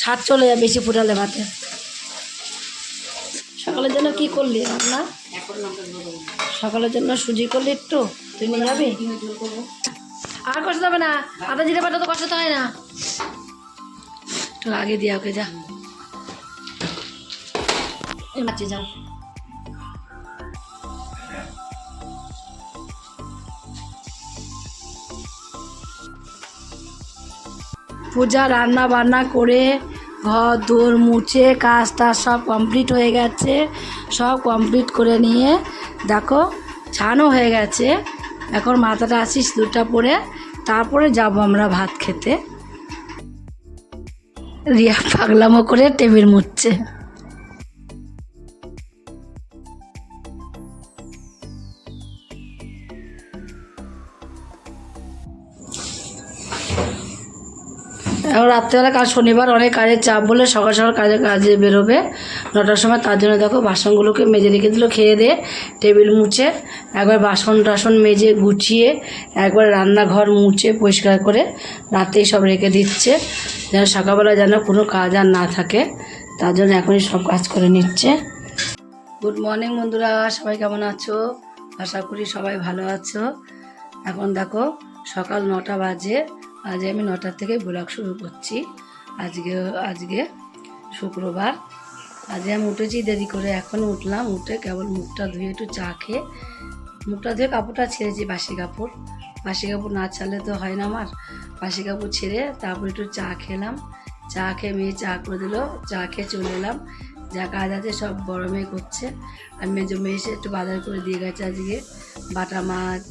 স্বাদ চলে যাবে বেশি ফুটালে ভাতে। সকালের জন্য কি করলি রান্না? সকালের জন্য সুজি করলি একটু, তুই নিয়ে যাবি? আর কষ্ট হবে না, আদা জিরে বাটা তো কষ্ট হয় না। একটু আগে দিয়া ওকে যা। যাও। পূজা রান্না বান্না করে ঘর, দোর মুছে কাজ টাজ সব কমপ্লিট হয়ে গেছে। সব কমপ্লিট করে নিয়ে দেখো, ছানও হয়ে গেছে। এখন মাথাটা আসিস দুটা পরে, তারপরে যাব আমরা ভাত খেতে। রিয়া পাগলামো করে টেবিল মুছছে রাত্রেবেলা কাল শনিবার অনেক কাজের চাপ বলে সকাল সকাল কাজে কাজে বেরোবে। নটার সময় তার জন্য দেখো বাসনগুলোকে মেজে রেখে দিল, খেয়ে দিয়ে টেবিল মুছে, একবার বাসন টাসন মেজে গুছিয়ে, একবার রান্নাঘর মুছে পরিষ্কার করে রাতেই সব রেখে দিচ্ছে। যেন সকালবেলা যেন কোনো কাজ আর না থাকে, তার জন্য এখনই সব কাজ করে নিচ্ছে। গুড মর্নিং বন্ধুরা, সবাই কেমন আছো? আশা করি সবাই ভালো আছো। এখন দেখো সকাল নটা বাজে। আজ আমি নটার থেকে ব্লগ শুরু করছি। আজকে আজকে শুক্রবার। আজকে আমি উঠেছি দেরি করে, এখন উঠলাম, উঠে কেবল মুখটা ধুয়ে একটু চা খেয়ে, মুখটা ধুয়ে কাপড়টা ছেড়েছি বাসি কাপড়। বাসি কাপড় না ছাড়লে তো হয় না আমার। বাসি কাপড় ছেড়ে তারপর একটু চা খেলাম। চা খেয়ে মেয়ে চা করে দিল, চা খেয়ে চলে এলাম। যা কাজ আছে সব বড় মেয়ে করছে। আর মেজো মেয়ে এসে একটু বাজার করে দিয়ে গেছে আজকে। বাটা মাছ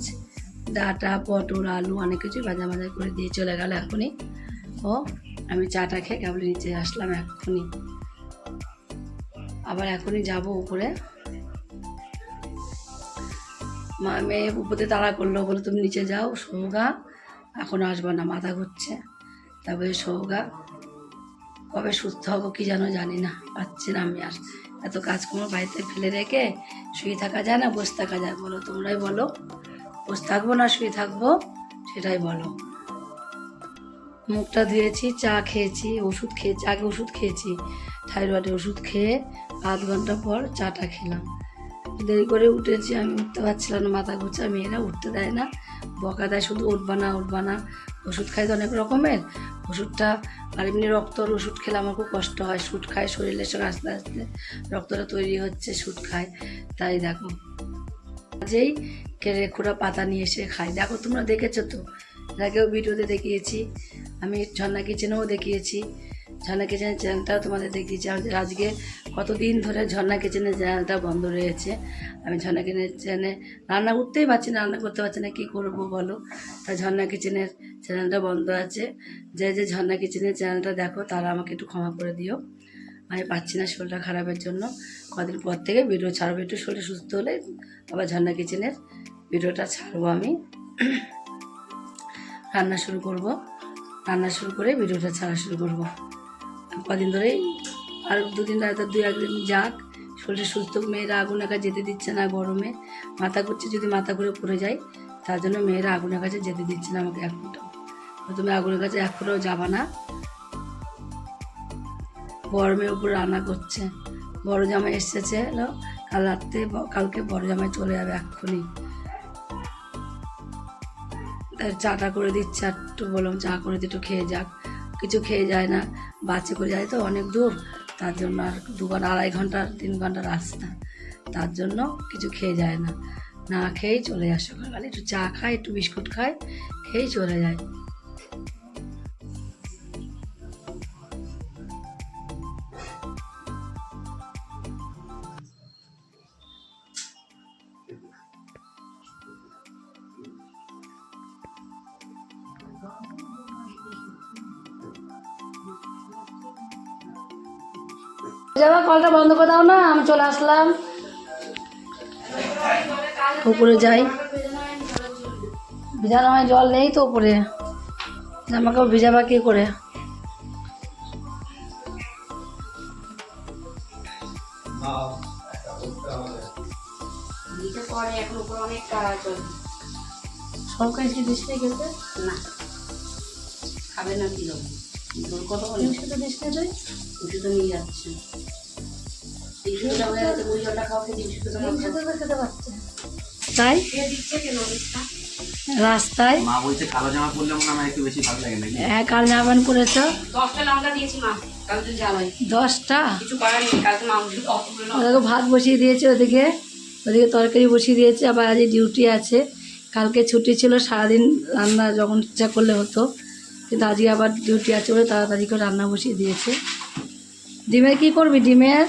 ডাটা, পটল, আলু অনেক কিছুই বাজার বাজার করে দিয়ে চলে গেল এখনই। ও, আমি চাটা খেয়ে কেবল নিচে আসলাম এখনই। আবার এখনই যাব উপরে। মা, মেয়ে উপরে তাড়া করল বলে তুমি নিচে যাও, সৌগা। এখন আসব না, মাথা ঘুরছে। তারপরে সৌগা, কবে সুস্থ হব কি যেন জানি না, পাচ্ছি না আমি আর এত কাজকর্ম বাড়িতে ফেলে রেখে শুয়ে থাকা যায় না, বসে থাকা যায়? বলো, তোমরাই বলো। বসে থাকব না, শুয়ে থাকব, সেটাই বলো। মুখটা ধুয়েছি, চা খেয়েছি, ওষুধ খেয়েছি, আগে ওষুধ খেয়েছি, থাইরয়েডের ওষুধ খেয়ে আধ ঘণ্টা পর চাটা খেলাম। দেরি করে উঠেছি, আমি উঠতে পারছিলাম না, মাথা ঘুরছে, মেয়েরা উঠতে দেয় না, বকা দেয়, শুধু উঠবা না উঠবা না। ওষুধ খাই তো অনেক রকমের, ওষুধটা আর এমনি রক্তর ওষুধ খেলে আমার খুব কষ্ট হয়, সুট খায়, শরীরের সঙ্গে আস্তে আস্তে রক্তটা তৈরি হচ্ছে, সুট খায়, তাই দেখো। যেই কেড়ে খোড়া পাতা নিয়ে এসে খাই দেখো তোমরা দেখেছ তো? এর আগেও ভিডিওতে দেখিয়েছি, আমি ঝর্ণা কিচেনেও দেখিয়েছি। ঝর্ণা কিচেনের চ্যানেলটাও তোমাদের দেখিয়েছি। আমাদের আজকে কতদিন ধরে ঝর্ণা কিচেনের চ্যানেলটা বন্ধ রয়েছে। আমি ঝর্ণা কিচেনের চ্যানেলে রান্না করতেই পারছি না, রান্না করতে পারছি না, কী করব বলো? তাই ঝর্ণা কিচেনের চ্যানেলটা বন্ধ আছে। যে যে ঝর্ণা কিচেনের চ্যানেলটা দেখো, তারা আমাকে একটু ক্ষমা করে দিও। আমি পাচ্ছি না শরীরটা খারাপের জন্য। কদিন পর থেকে ভিডিও ছাড়বো। একটু শরীর সুস্থ হলে আবার ঝর্ণা কিচেনের ভিডিওটা ছাড়বো আমি। রান্না শুরু করব। রান্না শুরু করে ভিডিওটা ছাড়া শুরু করব। কদিন ধরেই আর দুদিন রাতে দুই একদিন যাক। শরীরটা সুস্থ, মেয়েরা আগুনের কাছে যেতে দিচ্ছে না গরমে। মাথা করছে যদি মাথা করে পড়ে যায়, তার জন্য মেয়েরা আগুনের কাছে যেতে দিচ্ছে না আমাকে এক ফুটাও। তো তুমি আগুনের কাছে এক ফুটাও যাবা না। গরমের উপর রান্না করছে। বড় জামাই এসেছে হলো কাল রাত্রে কালকে বড় জামাই চলে যাবে এক্ষুনি। চাটা করে দিচ্ছে, আর একটু বললাম চা করে দিয়ে একটু খেয়ে যাক। কিছু খেয়ে যায় না বাচ্চা করে যায় তো অনেক দূর। তার জন্য আর দু ঘণ্টা, আড়াই ঘণ্টা, তিন ঘণ্টা রাস্তা। তার জন্য কিছু খেয়ে যায় না। না খেয়েই চলে যায় সকালবেলা। একটু চা খায়, একটু বিস্কুট খায়, খেয়েই চলে যায়। কলটা বন্ধ করে দাও না আমি চলে আসলাম। উপরে যাই। ভিজানো হয় জল নেই তো উপরে। আমাকে ভিজাবা কি করে? কাজ কি দিস খেলতে না। খাবে না কি তোর কত তিনশো তো দিস না তুই তিনশো তো নিয়ে যাচ্ছে। তাই? রাস্তায়? মা বলছে কালো জামা পরলে মনে হয় আমার একটু বেশি ভালো লাগে নাকি? হ্যাঁ কাল জামান করেছ? দশটা লঙ্কা দিয়েছি মা কাল তুই জ্বালাই দশটা? ওদেরকে ভাত বসিয়ে দিয়েছে ওদিকে। ওদিকে তরকারি বসিয়ে দিয়েছে আবার আজ ডিউটি আছে। কালকে ছুটি ছিল সারাদিন রান্না যখন ইচ্ছা করলে হতো। কিন্তু আজকে আবার ডিউটি আছে বলে তাড়াতাড়ি করে রান্না বসিয়ে দিয়েছে। ডিমের কি করবি ডিমের?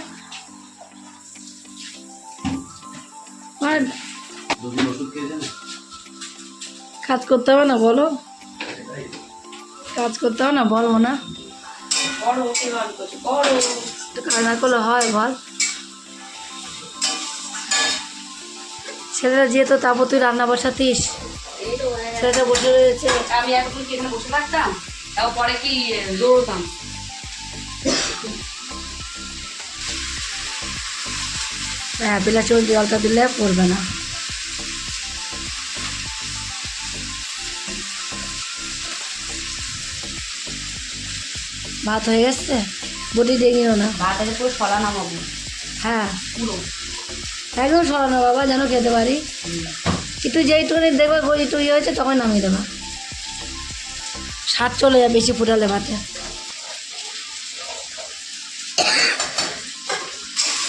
না কাজ করতে হবে না বলো। কাজ করতে হবে না বলো না। কাজ না করলে হয় বল। ছেলেরা যেহেতু তারপর তুই রান্না বসাতিস হয়ে। ছেলেটা বসে রয়েছে। আমি এখন কি এখানে বসে থাকতাম? তাও পরে কি দৌড়তাম? হ্যাঁ বিলাচল জলটা দিলে পড়বে না। ভাত হয়ে গেছে? বটি ডেঙিও না। ভাতের পুরো সলা নামাবো হ্যাঁ। পুরো। একদম সরানো বাবা যেন খেতে পারি। একটু যেইটুকুনি দেখবে একটু ইয়ে হয়েছে তখন নামিয়ে দেবা। স্বাদ চলে যায় বেশি ফুটালে ভাতে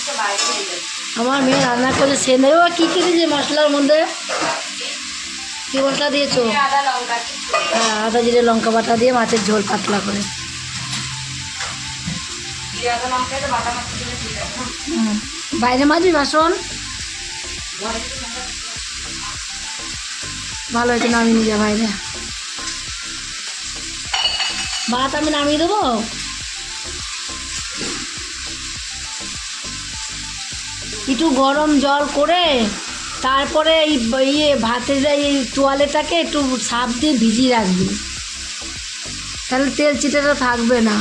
তো বাইরে নিয়ে যাই। আমার মেয়ে রান্না করে সে নেবে কী কী দিয়েছে মশলার মধ্যে? কী মশলা দিয়েছ? হ্যাঁ আদা জিরে লঙ্কা বাটা দিয়ে মাছের ঝোল পাতলা করে। বাইরে মাজবি বাসন? ভালো হয়েছে নামিয়ে নিয়ে যা বাইরে। ভাত আমি নামিয়ে দেবো? একটু গরম জল করে তারপরে এই ইয়ে ভাতের এই তোয়ালেটাকে একটু সাপ দিয়ে ভিজিয়ে রাখবি। তাহলে তেল চিটেটা থাকবে না।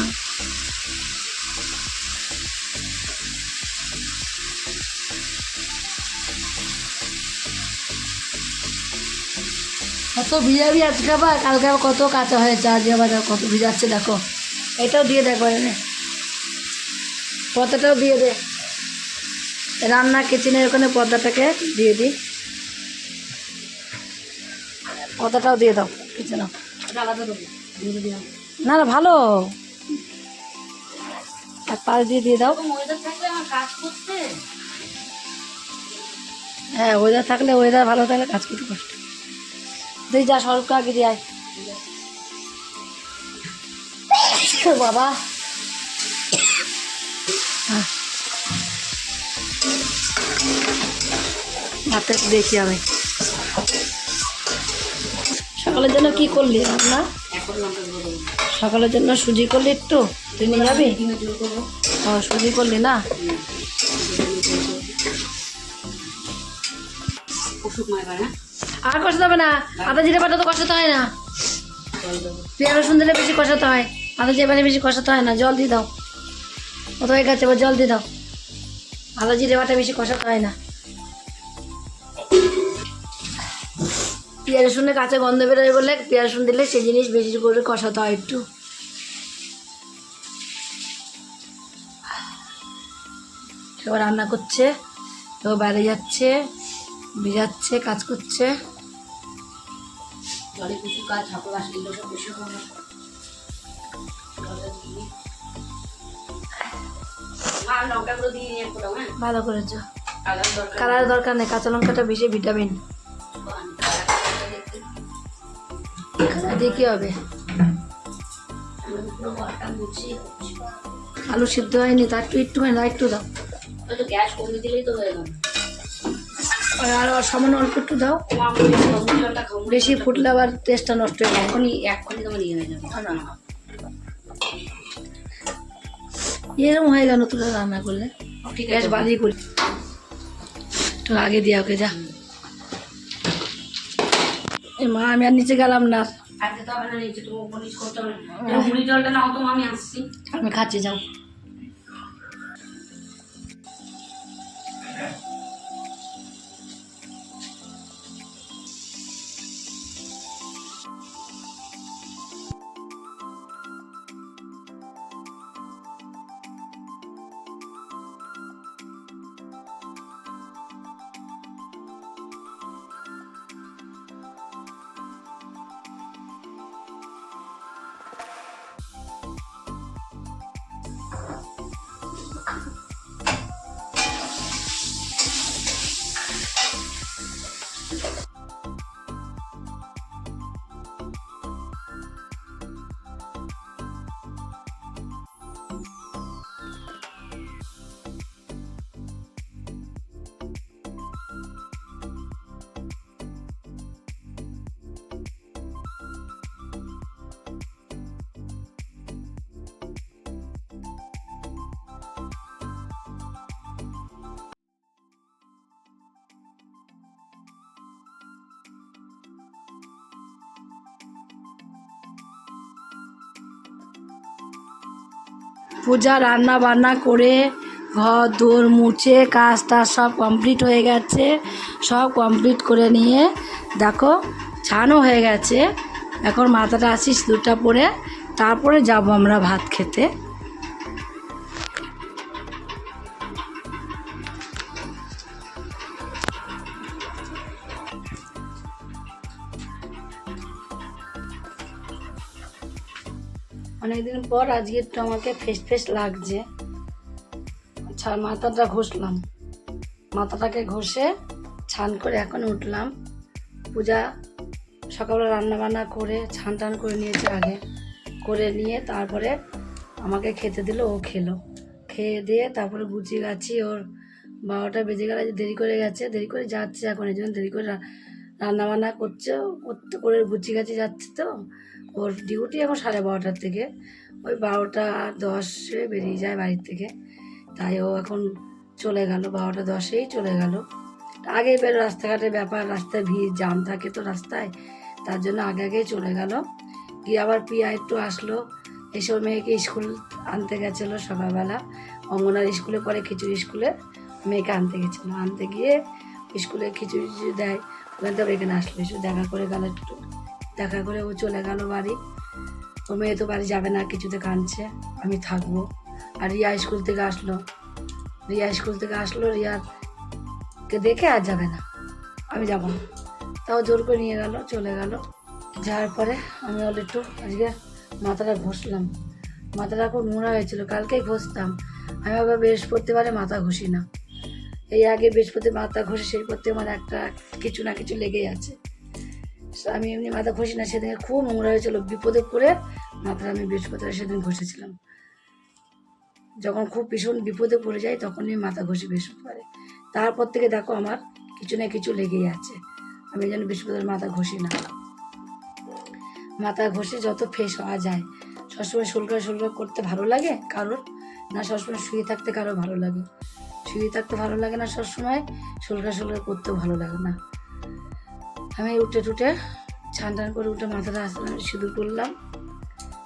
কত ভিজাবি আজকে আবার, কালকে আবার কত কাঁচা হয়েছে, আজকে আবার কত ভিজাচ্ছে, দেখো। এটাও দিয়ে দেখো পর্দাটাও দিয়ে দে। রান্না কিচেনের ওখানে পর্দাটাকে দিয়ে দিই। পর্দাটাও দিয়ে দাও কিচেনেও না না, ভালো। এক পাশ দিয়ে দিয়ে দাও। হ্যাঁ ওয়েদার থাকলে ওয়েদার ভালো থাকলে কাজ করতে কষ্ট। তুই যা সরকার আগে দিয়ে আয়। বাবা। হ্যাঁ। ভাতে দেখি আমি। সকালের জন্য কি করলি রান্না? সকালের জন্য সুজি করলি একটু, তুই নিয়ে যাবি? ও, সুজি করলি না? আর কষাতে হবে না, আদা জিরে বাটা তো কষাতে হয় না। রসুন দিলে বেশি কষাতে হয়, আদা জিরে বেশি কষাতে হয় না, জল দিয়ে দাও। কত হয়ে গেছে জল দিয়ে দাও। আদা জিরে বাটা বেশি কষাতে হয় না। পেঁয়াজ রসুনের কাঁচা গন্ধ বেরোয় বলে পেঁয়াজ রসুন দিলে সেই জিনিস বেশি করে কষাতে হয় একটু। এবার রান্না করছে তো বাইরে যাচ্ছে ভিজাচ্ছে কাজ করছে। ফোটাও হ্যাঁ ভালো করেছ। কালার দরকার নেই। কাঁচা লঙ্কাটা বেশি ভিটামিন। দিয়ে কী হবে? আলু সিদ্ধ হয়নি তার একটু একটু হয় না একটু দাও। গ্যাস কমিয়ে দিলেই তো হয়ে গেল আর সামান্য অল্প একটু দাও। বেশি ফুটলে আবার টেস্টটা নষ্ট হয়ে যাবে। এখনই এখনই তোমার ইয়ে হয়ে যাবে। এরকম হয়ে গেল তোরা রান্না করলে। ঠিক গ্যাস আছে। বাড়িয়ে করি। তো আগে দিয়া ওকে যা। মা আমি আর নিচে গেলাম না। আজকে তো হবে না নিচে তুমি উপনিশ করতে হবে মুড়ি জলটা নাও তো, আমি আসছি। আমি খাচ্ছি, যাও। পূজা রান্না বান্না করে ঘর, দোর মুছে কাজ টাজ সব কমপ্লিট হয়ে গেছে। সব কমপ্লিট করে নিয়ে দেখো, ছানও হয়ে গেছে। এখন মাথাটা আসিস সিঁদুরটা পরে। তারপরে যাব আমরা ভাত খেতে। অনেকদিন পর আজকে একটু আমাকে ফেস ফেস লাগছে। আচ্ছা মাথাটা ঘষলাম। মাথাটাকে ঘষে ছান করে এখন উঠলাম। পূজা সকালবেলা রান্না বান্না করে ছান টান করে নিয়েছে আগে। করে নিয়ে তারপরে আমাকে খেতে দিল, ও খেলো। খেয়ে দিয়ে তারপরে গুছিয়ে গাছি। ওর বারোটা বেজে গেলে দেরি করে গেছে, দেরি করে যাচ্ছে এখন। এই জন্য দেরি করে রা- রান্না বান্না করছে করতে করে গুছিয়ে গাছি, যাচ্ছে তো। ওর ডিউটি এখন সাড়ে বারোটার থেকে ওই বারোটা দশে বেরিয়ে যায় বাড়ির থেকে। তাই ও এখন চলে গেল, বারোটা দশেই চলে গেল। আগে বেরো রাস্তাঘাটের ব্যাপার, রাস্তায় ভিড় জাম থাকে তো রাস্তায়। তার জন্য আগে আগেই চলে গেল। গিয়ে আবার পিয়া একটু আসলো। এসে ওর মেয়েকে স্কুল আনতে গেছিল সকালবেলা। অঙ্গনার স্কুলে পরে খিচুড়ি স্কুলে। মেয়েকে আনতে গেছিল। আনতে গিয়ে স্কুলে খিচুড়ি দেয়। ওখান থেকে এখানে আসলো। এসে দেখা করে গেল একটু। দেখা করে ও চলে গেল বাড়ি। ও মেয়ে তো বাড়ি যাবে না, কিছুতে কাঁদছে। আমি থাকব। আর রিয়া স্কুল থেকে আসলো। রিয়া স্কুল থেকে আসলো, রিয়াকে দেখে আর যাবে না। আমি যাব না। তাও জোর করে নিয়ে গেল, চলে গেল। যাওয়ার পরে আমি হলো একটু আজকে মাথাটা ঘষলাম। মাথাটা খুব নোংরা হয়েছিল, কালকেই ঘষতাম। আমি আবার বৃহস্পতিবারে মাথা ঘষি না। এই আগে বৃহস্পতি মাথা ঘষে, সেই করতে আমার একটা কিছু না কিছু লেগেই আছে। আমি এমনি মাথা ঘষি না সেদিন খুব নোংরা হয়েছিল, বিপদে পড়ে মাথাটা আমি বৃহস্পতিবার সেদিন ঘষেছিলাম। যখন খুব ভীষণ বিপদে পড়ে যাই, তখনই মাথা ঘষি বৃহস্পতিবারে। তারপর থেকে দেখো আমার কিছু না কিছু লেগেই আছে। আমি যেন বৃহস্পতিবার মাথা ঘষি না। মাথা ঘষে যত ফ্রেশ হওয়া যায়। সবসময় শুল্কা শুল্কা করতে ভালো লাগে কারোর, না সবসময় শুয়ে থাকতে কারও ভালো লাগে। শুয়ে থাকতে ভালো লাগে না সবসময় শুল্কা শুল্কা করতেও ভালো লাগে না। আমি উঠে টুটে ছান করে উঠে মাথাটা আসলাম সিঁদুর পরলাম।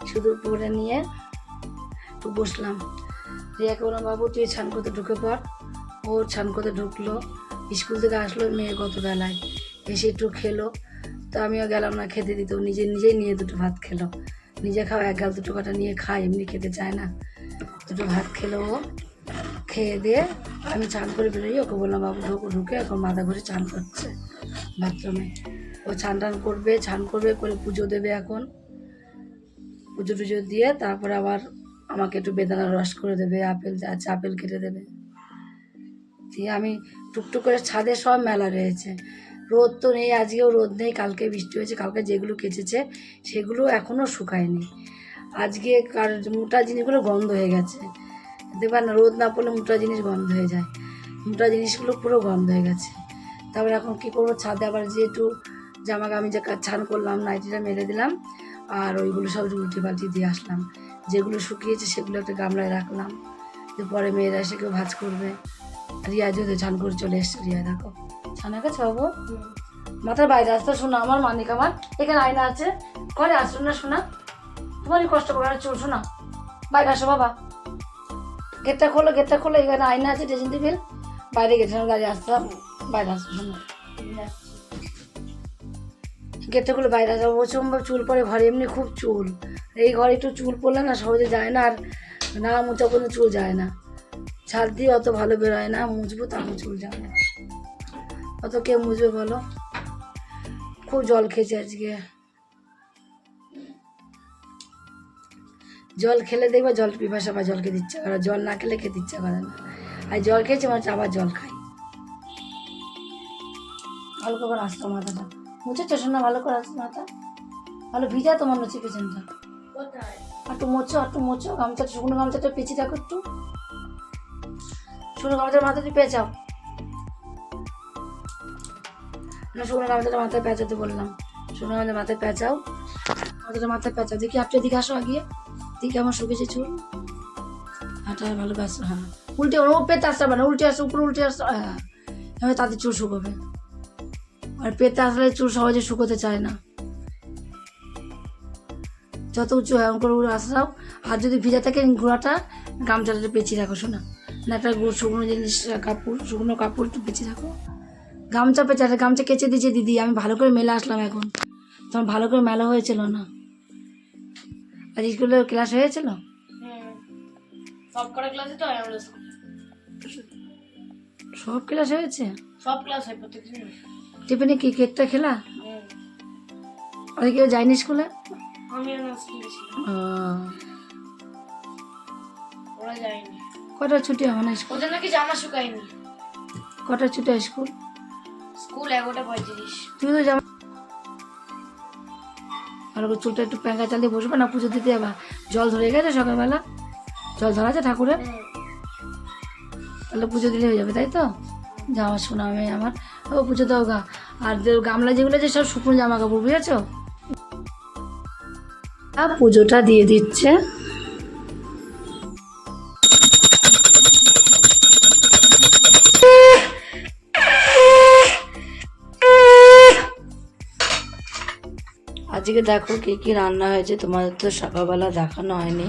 সিঁদুর পরে নিয়ে একটু বসলাম। রিয়াকে বললাম বাবু, তুই ছান করতে ঢুকে পর ও ছান করতে ঢুকলো। স্কুল থেকে আসলো, মেয়ে গত বেলায়। এসে একটু খেলো। তো আমিও গেলাম না, খেতে দিত। নিজে নিজেই নিয়ে দুটো ভাত খেলো। নিজে খাও এক গাল দুটো কাটা নিয়ে খায়, এমনি খেতে চায় না। দুটো ভাত খেলো ও। খেয়ে দিয়ে আমি চান করে বেরোই। ওকে বললাম, বাবু, ঢুকো, ঢুকে এখন মাথা ঘুরে চান করছে। বাথরুমে ও ছান টান করবে ছান করবে, করে পুজো দেবে এখন। পুজো টুজো দিয়ে তারপরে আবার আমাকে একটু বেদানার রস করে দেবে, আপেল আছে আপেল কেটে দেবে। দিয়ে আমি টুকটুক করে ছাদে সব মেলা রয়েছে। রোদ তো নেই, আজকেও রোদ নেই, কালকে বৃষ্টি হয়েছে, কালকে যেগুলো কেচেছে সেগুলো এখনও শুকায়নি। আজকে কার মোটা জিনিসগুলো গন্ধ হয়ে গেছে। দেখবেন রোদ না পড়লে মোটা জিনিস গন্ধ হয়ে যায়। মোটা জিনিসগুলো পুরো গন্ধ হয়ে গেছে। তারপরে এখন কী করব? ছাদে আবার যেহেতু জামা আমি যে ছান করলাম নাইটিটা মেরে দিলাম আর ওইগুলো সব উল্টি পাল্টি দিয়ে আসলাম। যেগুলো শুকিয়েছে সেগুলো একটা গামলায় রাখলাম। দিয়ে পরে মেয়েরা এসে কেউ ভাজ করবে। রিয়া যদি ছান করে চলে এসছে রিয়া দেখো। ছানা গেছে বাবু? মাথার বাইরে আসতে শোনো আমার মানিক আমার। এখানে আয়না আছে। ঘরে আসুন না শোনা। তোমারই কষ্ট করে আর চুল শোনা। বাইরে আসো বাবা। গেটটা খোলো গেটটা খোলো। এখানে আয়না আছে ড্রেসিং টেবিল। বাইরে গেটে দাঁড়িয়ে আসতাম বাইরে গেটটা খুলে বাইরে আসা প্রচণ্ড চুল পরে ঘরে এমনি খুব চুল। এই ঘরে একটু চুল পড়লে না সহজে যায় না, আর না মোচা পর্যন্ত চুল যায় না। ছাদ দিয়ে অত ভালো বেরোয় না, মুছবো তারপর চুল যায় না। অত কে মুছবে বলো? খুব জল খেয়েছে আজকে। জল খেলে দেখবে জল পিপাসা বা জল খেতে ইচ্ছা করে, জল না খেলে খেতে ইচ্ছা করে না। আর জল খেয়েছে মানে আবার জল খাই। ভালো করে আসতো মাথাটা। মুছে চশমা ভালো করে আসতো মাথা। ভালো ভিজা তোমার হচ্ছে পেছনটা। একটু মোচো একটু মোচো গামছাটা, শুকনো গামছাটা পেঁচে রাখো একটু। শুকনো গামছার মাথাটা পেঁচাও। না, শুকনো গামছাটা মাথায় পেঁচাতে বললাম। শুকনো গামছা মাথায় পেঁচাও। মাথাটা মাথায় পেঁচাও। দেখি আপনি এদিকে আসো আগিয়ে দিকে আমার শুকেছে চুল। হাঁটা ভালো কাজ হ্যাঁ। উল্টে, ও পেতে আসতে পারে না, উল্টে আসে উপরে উল্টে আসতে হ্যাঁ। তাদের চুল শুকোবে। আর পেতে আসলে চুল সহজে শুকোতে চায় না। যত উঁচু হয় এমন করে উড়ে আসাও আর যদি ভিজা থাকে গোড়াটা গামছাটা পেঁচিয়ে রাখো শোনা। না একটা শুকনো জিনিস কাপড় শুকনো কাপড় একটু পেঁচিয়ে রাখো। গামছা পেঁচে একটা গামছা কেচে দিয়েছে দিদি আমি ভালো করে মেলা আসলাম এখন। তখন ভালো করে মেলা হয়েছিল না? আজ স্কুলে ক্লাস হয়েছিল? সব কটা ক্লাসে তো আমাদের স্কুলে। সব ক্লাস হয়েছে? সব ক্লাস হয় প্রত্যেকদিন টিফিনে কি কেকটা খেলা? আর কেউ যায়নি স্কুলে? কটা ছুটি হবে না স্কুল? ওদের নাকি জামা শুকায়নি। কটা ছুটি হয় স্কুল? স্কুল এগারোটা পঁয়ত্রিশ। তুমি তো জামা করে চুলটা একটু প্যাঙ্কা চালিয়ে বসবে না? পুজো দিতে যাবা। জল ধরে গেছে সকালবেলা? জল ধরা আছে ঠাকুরের? তাহলে পুজো দিলে হয়ে যাবে তাই তো? জামা শোনা আমি আমার। ও পুজো দাও গা। আর গামলা যেগুলো আছে সব শুকনো জামা কাপড় বুঝেছ পুজোটা দিয়ে দিচ্ছে। আজকে দেখো কি কি রান্না হয়েছে, তোমাদের তো সকালবেলা দেখানো হয়নি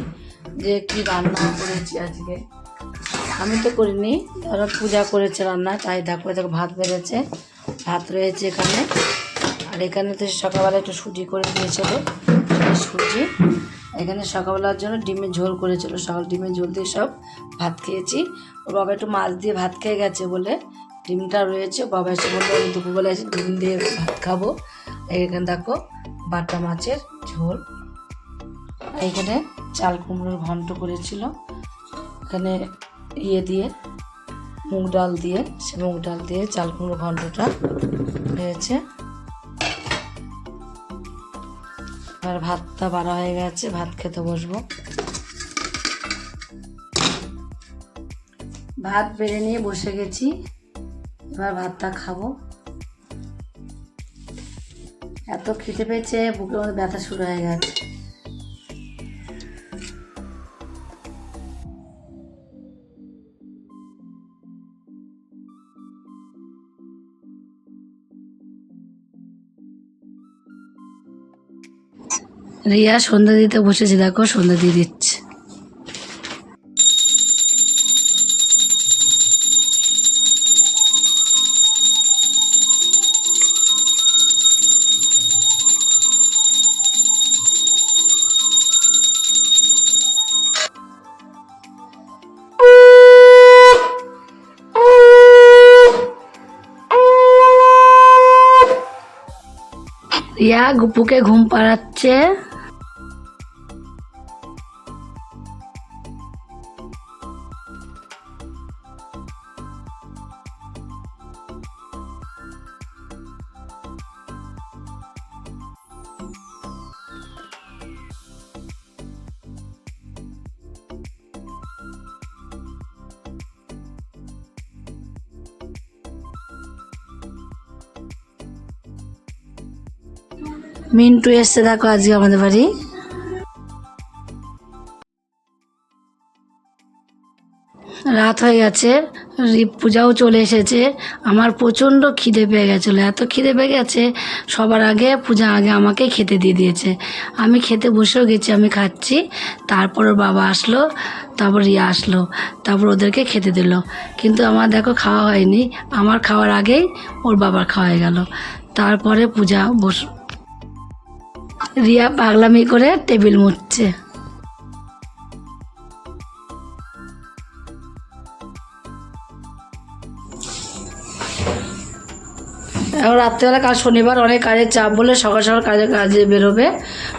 যে কি রান্না করেছি আজকে। আমি তো করিনি। ধরো পূজা করেছে রান্না, তাই দেখো দেখো ভাত বেড়েছে, ভাত রয়েছে এখানে। আর এখানে তো সকালবেলা একটু সুজি করে দিয়েছিল সুজি এখানে সকালবেলার জন্য ডিমের ঝোল করেছিল, সকাল ডিমের ঝোল দিয়ে সব ভাত খেয়েছি। ওর বাবা একটু মাছ দিয়ে ভাত খেয়ে গেছে বলে ডিমটা রয়েছে, বাবা এসে বলল, আমি দুপুরবেলা এসে ডিম দিয়ে ভাত খাব। এখানে দেখো বাটা মাছের ঝোল। এখানে চাল কুমড়োর ঘন্ট করেছিল। এখানে ইয়ে দিয়ে, মুগ ডাল দিয়ে, সে মুগ ডাল দিয়ে চাল কুমড়ো ঘন্টটা হয়েছে। এবার ভাতটা বাড়া হয়ে গেছে, ভাত খেতে বসবো। ভাত বেড়ে নিয়ে বসে গেছি, এবার ভাতটা খাব। এত খিদে পেয়েছে, বুকের মধ্যে ব্যথা শুরু হয়ে গেছে। রিয়া সন্ধ্যা দিতে বসেছে দেখো সন্ধ্যা দিয়ে দিচ্ছে। রিয়া গুপুকে ঘুম পাড়াচ্ছে। মিন্টু এসছে, দেখো আজকে আমাদের বাড়ি। রাত হয়ে গেছে পূজাও চলে এসেছে। আমার প্রচণ্ড খিদে পেয়ে গেছিল। এত খিদে পেয়ে গেছে, সবার আগে পূজা আগে আমাকে খেতে দিয়ে দিয়েছে। আমি খেতে বসেও গেছি, আমি খাচ্ছি। তারপর ওর বাবা আসলো, তারপর রিয়া আসলো, তারপর ওদেরকে খেতে দিল। কিন্তু আমার দেখো খাওয়া হয়নি, আমার খাওয়ার আগেই ওর বাবার খাওয়া হয়ে গেল। তারপরে পূজা বস রিয়া পাগলামি করে টেবিল মুছছে। এখন রাত্রেবেলা, কাল শনিবার অনেক কাজের চাপ বলে সকাল সকাল কাজে কাজে বেরোবে।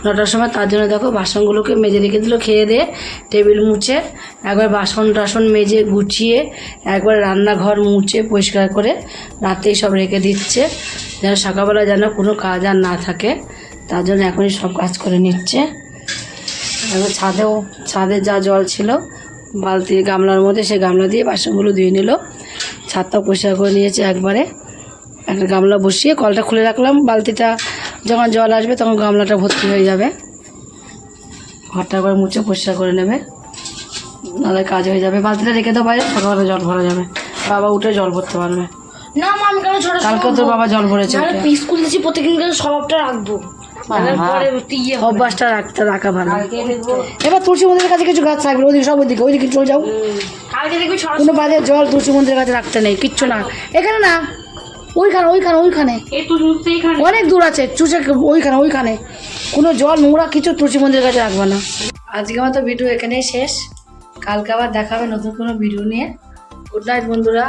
নটার সময় তার জন্য দেখো বাসনগুলোকে মেজে রেখে দিল, খেয়ে দিয়ে টেবিল মুছে, একবার বাসন টাসন মেজে গুছিয়ে একবার রান্নাঘর মুছে পরিষ্কার করে রাতেই সব রেখে দিচ্ছে। যেন সকালবেলা যেন কোনো কাজ আর না থাকে। তার জন্য এখনই সব কাজ করে নিচ্ছে। এবার ছাদেও ছাদে যা জল ছিল বালতি গামলার মধ্যে সে গামলা দিয়ে বাসনগুলো ধুয়ে নিল। ছাদটা পরিষ্কার করে নিয়েছে একবারে। একটা গামলা বসিয়ে কলটা খুলে রাখলাম। বালতিটা যখন জল আসবে তখন গামলাটা ভর্তি হয়ে যাবে। ঘরটা একবার মুছে পরিষ্কার করে নেবে। নাহলে কাজ হয়ে যাবে। বালতিটা রেখে দেওয়া বাইরে সকালবেলা জল ভরা যাবে। বাবা উঠে জল ভরতে পারবে। না মা আমি কেন ছোট কালকে তোর বাবা জল ভরেছে। স্কুল দিচ্ছি প্রত্যেকদিন স্বভাবটা রাখব। অভ্যাসটা রাখতে রাখা ভালো। এবার তুলসী মন্দিরের কাছে কিছু গাছ থাকবে ওদিকে সব ওদিকে ওইদিকে চলে যাও। দেখবি কোনো বাজে জল তুলসী মন্দিরের কাছে রাখতে নেই কিচ্ছু না। এখানে না ওইখানে ওইখানে ওইখানে। অনেক দূর আছে চুষে ওইখানে ওইখানে। কোনো জল নোংরা কিছু তুলসী মন্দিরের কাছে রাখবে না। আজকে মতো ভিডিও এখানেই শেষ। কালকে আবার দেখা হবে নতুন কোনো ভিডিও নিয়ে। গুড নাইট বন্ধুরা।